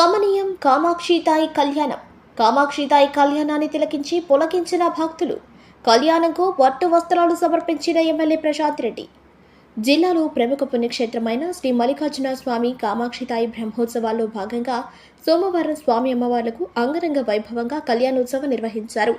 కమనీయం కామాక్షితాయి కళ్యాణం. కామాక్షితాయి కళ్యాణాన్ని తిలకించి పులకించిన భక్తులు. కళ్యాణంకు పట్టు వస్త్రాలు సమర్పించిన ఎమ్మెల్యే ప్రశాంత్ రెడ్డి. జిల్లాలో ప్రముఖ పుణ్యక్షేత్రమైన శ్రీ మల్లికార్జున స్వామి కామాక్షితాయి బ్రహ్మోత్సవాల్లో భాగంగా సోమవారం స్వామి అమ్మవార్లకు అంగరంగ వైభవంగా కళ్యాణోత్సవం నిర్వహించారు.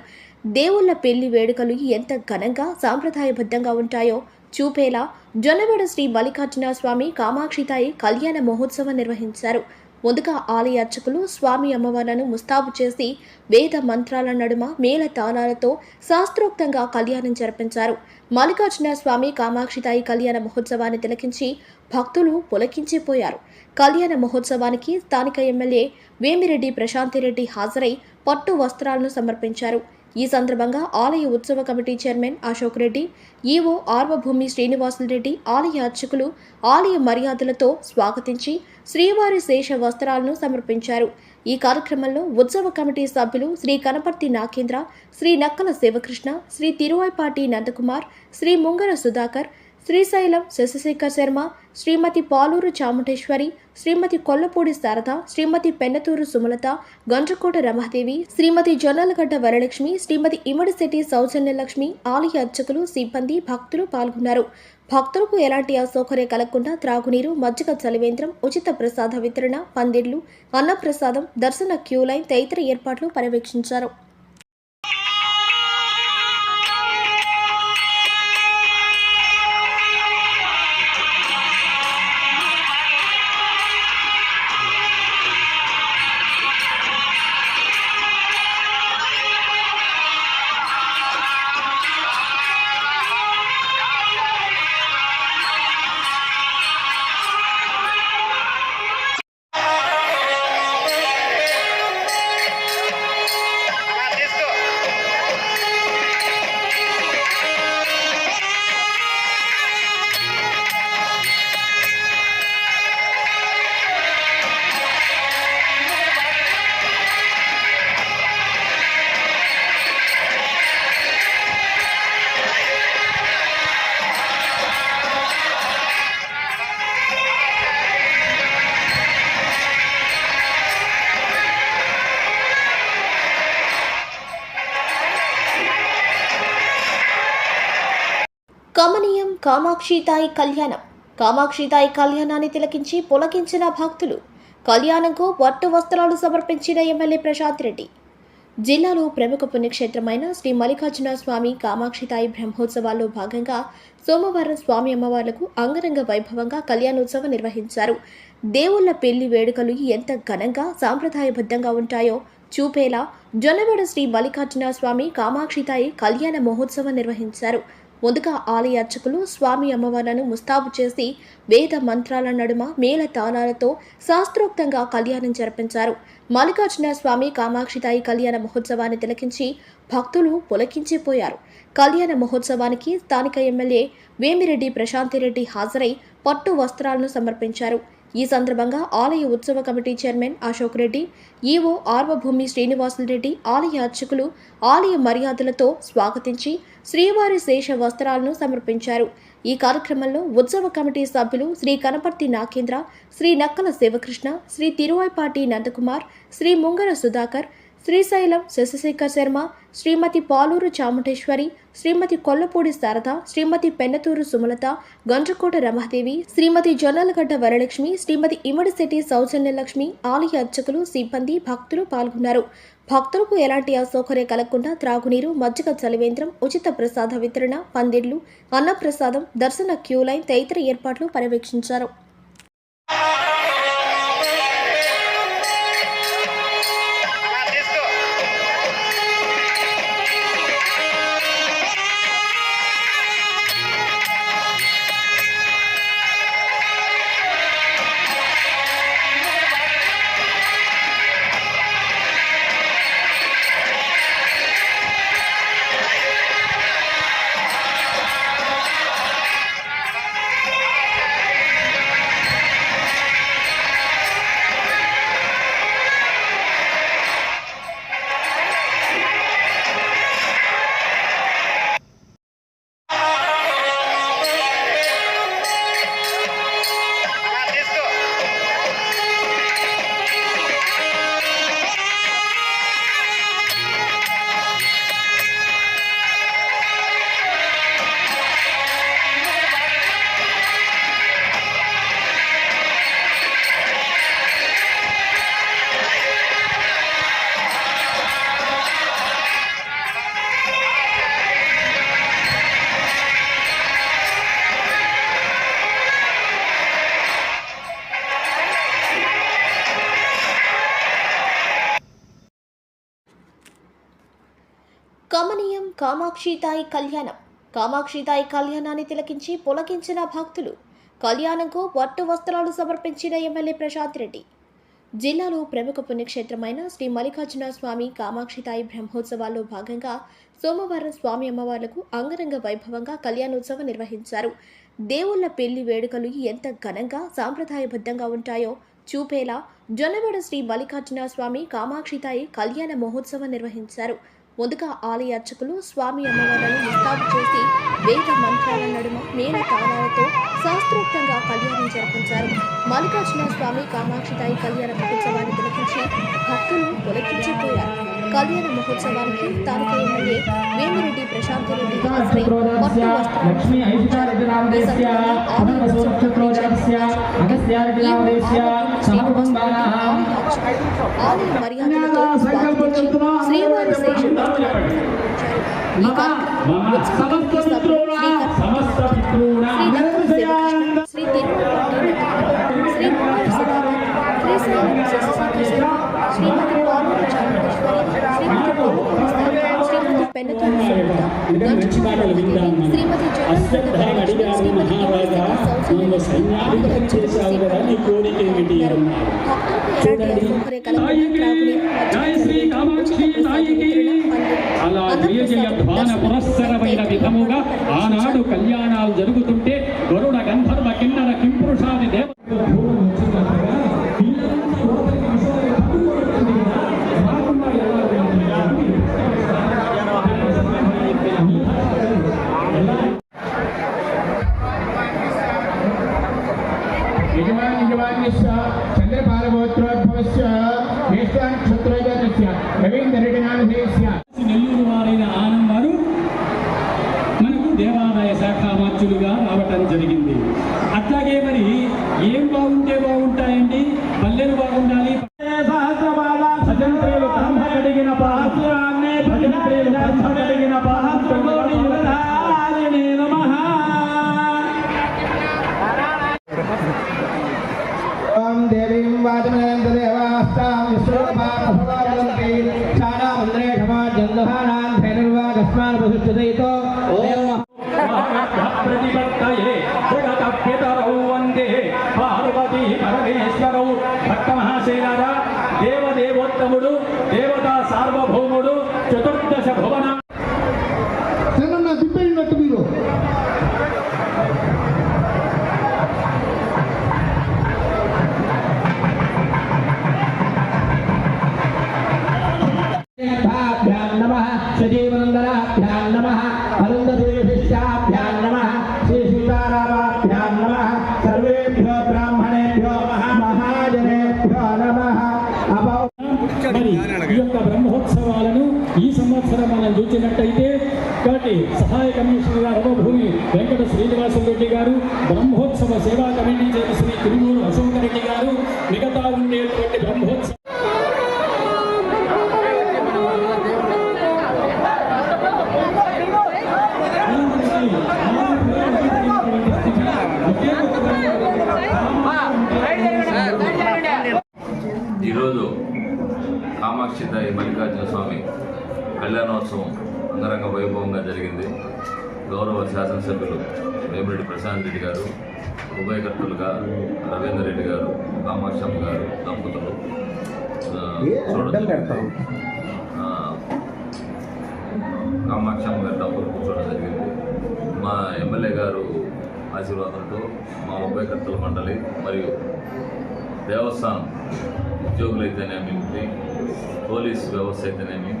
దేవుళ్ళ పెళ్ళి వేడుకలు ఎంత ఘనంగా సాంప్రదాయబద్ధంగా ఉంటాయో చూపేలా జొన్నవేడ శ్రీ మల్లికార్జున స్వామి కామాక్షితాయి కళ్యాణ మహోత్సవం నిర్వహించారు. ముందుగా ఆలయ అర్చకులు స్వామి అమ్మవార్లను ముస్తాబు చేసి వేద మంత్రాల నడుమ మేళ తాళాలతో శాస్త్రోక్తంగా కళ్యాణం జరిపించారు. మల్లికార్జున స్వామి కామాక్షితాయి కళ్యాణ మహోత్సవాన్ని తిలకించి భక్తులు పులకించిపోయారు. కళ్యాణ మహోత్సవానికి స్థానిక ఎమ్మెల్యే వేమిరెడ్డి ప్రశాంతిరెడ్డి హాజరై పట్టు వస్త్రాలను సమర్పించారు. ఈ సందర్భంగా ఆలయ ఉత్సవ committee chairman Ashok Reddy EO Arvabhoomi Srinivasulu Reddy ఆలయ అర్చకులు ఆలయ మర్యాదలతో స్వాగతించి శ్రీవారి శేష వస్త్రాలను సమర్పించారు. ఈ కార్యక్రమంలో ఉత్సవ కమిటీ సభ్యులు శ్రీ కనపర్తి నాగేంద్ర శ్రీ నక్కల శివకృష్ణ శ్రీ తిరువాయిపాటి నందకుమార్ శ్రీ ముంగర సుధాకర్ శ్రీశైలం శశిశేఖర్ శర్మ శ్రీమతి పాలూరు చాముండేశ్వరి శ్రీమతి కొల్లపూడి శారద శ్రీమతి పెన్నతూరు సుమలత గంజకోట రమాదేవి శ్రీమతి జొన్నలగడ్డ వరలక్ష్మి శ్రీమతి ఇమడిశెట్టి సౌజన్యలక్ష్మి ఆలయ అర్చకులు సిబ్బంది భక్తులు పాల్గొన్నారు. భక్తులకు ఎలాంటి అసౌకర్యం కలగకుండా త్రాగునీరు మజ్జిగ చలివేంద్రం ఉచిత ప్రసాద వితరణ పందిర్లు అన్నప్రసాదం దర్శన క్యూ లైన్ తదితర ఏర్పాట్లు పర్యవేక్షించారు. కామాక్షితాయి కళ్యాణం. కామాక్షితాయి కళ్యాణాన్ని తిలకించి పులకించిన భక్తులు కళ్యాణంకు పట్టు వస్త్రాలు సమర్పించిన ఎమ్మెల్యే ప్రశాంత్ రెడ్డి. జిల్లాలో ప్రముఖ పుణ్యక్షేత్రమైన శ్రీ మల్లికార్జున స్వామి కామాక్షితాయి బ్రహ్మోత్సవాల్లో భాగంగా సోమవారం స్వామి అమ్మవార్లకు అంగరంగ వైభవంగా కళ్యాణోత్సవం నిర్వహించారు. దేవుళ్ళ పెళ్ళి వేడుకలు ఎంత ఘనంగా సాంప్రదాయబద్ధంగా ఉంటాయో చూపేలా జొన్నవేడ శ్రీ మల్లికార్జున స్వామి కామాక్షితాయి కళ్యాణ మహోత్సవం నిర్వహించారు. ముందుగా ఆలయ అర్చకులు స్వామి అమ్మవార్లను ముస్తాబు చేసి వేద మంత్రాల నడుమ మేళ తాళాలతో శాస్త్రోక్తంగా కళ్యాణం జరిపించారు. మల్లికార్జున స్వామి కామాక్షితాయి కళ్యాణ మహోత్సవాన్ని తిలకించి భక్తులు పులకించిపోయారు. కళ్యాణ మహోత్సవానికి స్థానిక ఎమ్మెల్యే వేమిరెడ్డి ప్రశాంతిరెడ్డి హాజరై పట్టు వస్త్రాలను సమర్పించారు. ఈ సందర్భంగా ఆలయ ఉత్సవ committee chairman Ashok Reddy EO Arvabhoomi Srinivasulu Reddy ఆలయ అర్చకులు ఆలయ మర్యాదలతో స్వాగతించి శ్రీవారి శేష వస్త్రాలను సమర్పించారు. ఈ కార్యక్రమంలో ఉత్సవ కమిటీ సభ్యులు శ్రీ కనపర్తి నాగేంద్ర శ్రీ నక్కల శివకృష్ణ శ్రీ తిరువాయిపాటి నందకుమార్ శ్రీ ముంగర సుధాకర్ శ్రీశైలం శశిశేఖర్ శర్మ శ్రీమతి పాలూరు చాముండేశ్వరి శ్రీమతి కొల్లపూడి శారద శ్రీమతి పెన్నతూరు సుమలత గంజకోట రమాదేవి శ్రీమతి జొన్నలగడ్డ వరలక్ష్మి శ్రీమతి ఇమడిశెట్టి సౌజన్యలక్ష్మి ఆలయ అర్చకులు సిబ్బంది భక్తులు పాల్గొన్నారు. భక్తులకు ఎలాంటి అసౌకర్యం కలగకుండా త్రాగునీరు మజ్జిగ చలివేంద్రం ఉచిత ప్రసాద వితరణ పందిర్లు అన్నప్రసాదం దర్శన క్యూ లైన్ తదితర ఏర్పాట్లు పర్యవేక్షించారు. కమనీయం కామాక్షితాయి కళ్యాణం. కామాక్షితాయి కళ్యాణాన్ని తిలకించి పులకించిన భక్తులు కళ్యాణంకు పట్టు వస్త్రాలు సమర్పించిన ఎమ్మెల్యే ప్రశాంత్ రెడ్డి. జిల్లాలో ప్రముఖ పుణ్యక్షేత్రమైన శ్రీ మల్లికార్జున స్వామి కామాక్షితాయి బ్రహ్మోత్సవాల్లో భాగంగా సోమవారం స్వామి అమ్మవార్లకు అంగరంగ వైభవంగా కళ్యాణోత్సవం నిర్వహించారు. దేవుళ్ళ పెళ్ళి వేడుకలు ఎంత ఘనంగా సాంప్రదాయబద్ధంగా ఉంటాయో చూపేలా జొన్నవేడ శ్రీ మల్లికార్జున స్వామి కామాక్షితాయి కళ్యాణ మహోత్సవం నిర్వహించారు. ముందుగా ఆలయ అర్చకులు స్వామి అమ్మవార్లను ముస్తాబు చేసి వేద మంత్రాల నడుమ మేల కాలాలతో శాస్త్రోక్తంగా కళ్యాణం జరిపించారు. మల్లికార్జున స్వామి కామాక్షిదాయి కళ్యాణ మహోత్సవాన్ని తిలకించి భక్తులు తొలగించిపోయారు కళ్యాణ మహోత్సవానికి స్థానిక ఎమ్మెల్యే వేమిరెడ్డి ప్రశాంత్ రెడ్డి హాజరై పట్టు వస్త్రాలు లక్ష్మీ ఐశ్వర్యనామదేశ్య అభినవసూత్రప్రోజనస్య అగస్త్యార్జనామదేశ్య సమకుటుంబాః ఆలయ మర్యాదలతో స్వాగతించి శ్రీవారి శేషం ఈ కార్యక్రమంలో మమ సమస్త మిత్రుడా సమస్త మిత్రుడా శ్రీ తిరుమల శ్రీ కుమార్ సదానంద్ శ్రీ శ్రీలం శశిశేఖర్ శర్మ శ్రీమతి పాలూరు చాముండేశ్వరి శ్రీమతి పాలూరు శ్రీమతి పెన్నతూరు సునీత మంచిమాటలు విందాం మనం. శ్రీమతి అశ్వత్థాన్ని అడిగాము శ్రీమతి మహారాజా నన్ను సైన్యాధిపతి చేశావు కదా నీ కోరిక ఏమిటి అన్నాడు చూడండి జయ శ్రీ కామాక్షి తాయికి అలా జయ జయ ధ్వాన పురస్సరమైన విధముగా ఆనాడు కళ్యాణాలు జరుగుతుంటే గరుడ గంధర్వ కిన్నర కింపురుషాది దేవ జ్యేష్ఠానక్షత్రోజాతస్య రవీంద్రగణానుదేశ్య ఓం ప్రతిపత్తయే జగత పితరౌ వందే పార్వతీ పరమేశ్వరౌ భక్త మహాశైలారా దేవదేవోత్తముడు దేవతా సార్వభౌముడు చతుర్దశ సంవత్సరం కాబట్టి సహాయ కమిషనర్ రమభూమి వెంకట శ్రీనివాస రెడ్డి గారు బ్రహ్మోత్సవ సేవా కమిటీ చైర్మన్ శ్రీ తిరుమూరు అశోక రెడ్డి గారు మిగతా ఉండేటువంటి బ్రహ్మోత్సవ ఈరోజు కామాక్షితాయి మల్లికార్జున స్వామి కళ్యాణోత్సవం అంగరంగ వైభవంగా జరిగింది. గౌరవ శాసనసభ్యులు వేమిరెడ్డి ప్రశాంత్ రెడ్డి గారు ఉభయకర్తలుగా రవీందర్ రెడ్డి గారు కామాక్షమ్మ గారు దంపతులు చూడడం కామాక్షమ్మ గారి దంపతులు కూర్చోవడం జరిగింది. మా ఎమ్మెల్యే గారు ఆశీర్వాదంతో మా ఉభయకర్తల మండలి మరియు దేవస్థానం ఉద్యోగులైతేనేమి పోలీస్ వ్యవస్థ అయితేనేమి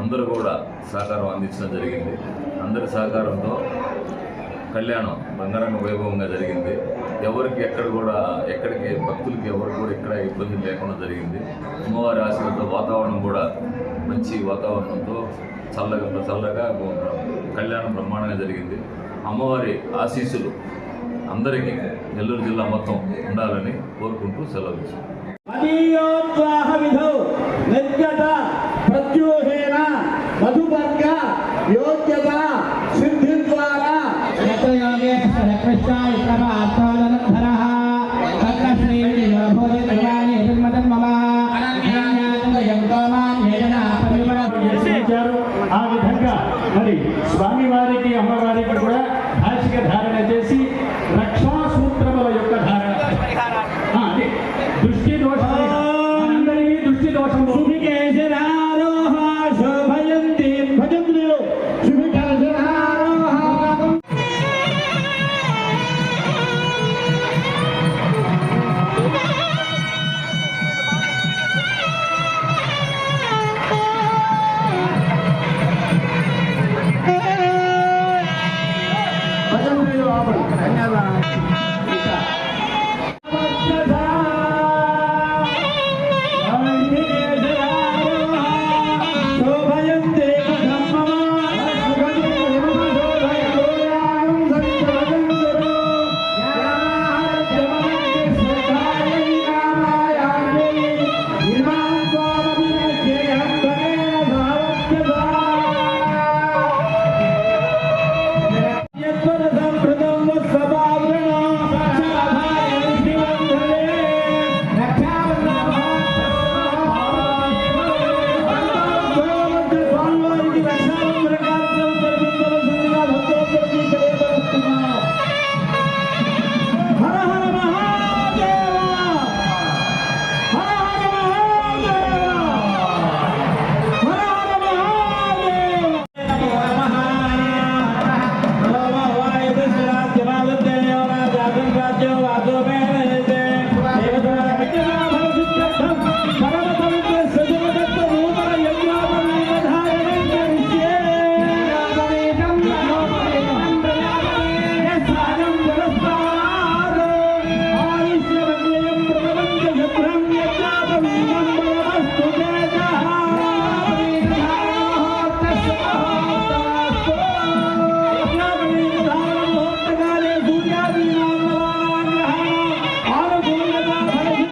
అందరూ కూడా సహకారం అందించడం జరిగింది. అందరి సహకారంతో కళ్యాణం బంగారంగ వైభవంగా జరిగింది. ఎవరికి ఎక్కడ కూడా ఎక్కడికి భక్తులకి ఎవరు కూడా ఎక్కడ ఇబ్బంది లేకుండా జరిగింది. అమ్మవారి ఆశలతో వాతావరణం కూడా మంచి వాతావరణంతో చల్లగా చల్లగా కళ్యాణం బ్రహ్మాండంగా జరిగింది. అమ్మవారి ఆశీస్సులు అందరికీ నెల్లూరు జిల్లా మొత్తం ఉండాలని కోరుకుంటూ సెలవు మధుపర్గ యోగ్యత సిద్ధి ద్వారా యత్రయోగే రక్షాయ ప్రభాతాలనధర తత్రశ్రీని యోభోజి త్రయాని ఎదుర్మతం మమ ఆ విధంగా మరి స్వామివారికి అమ్మవారికి కూడా భాషిక ధారణ చేసి రక్షాసూత్రముల యొక్క ధారణ. అదే. దృష్టి దోషం. దృష్టి దోషం. 看下子。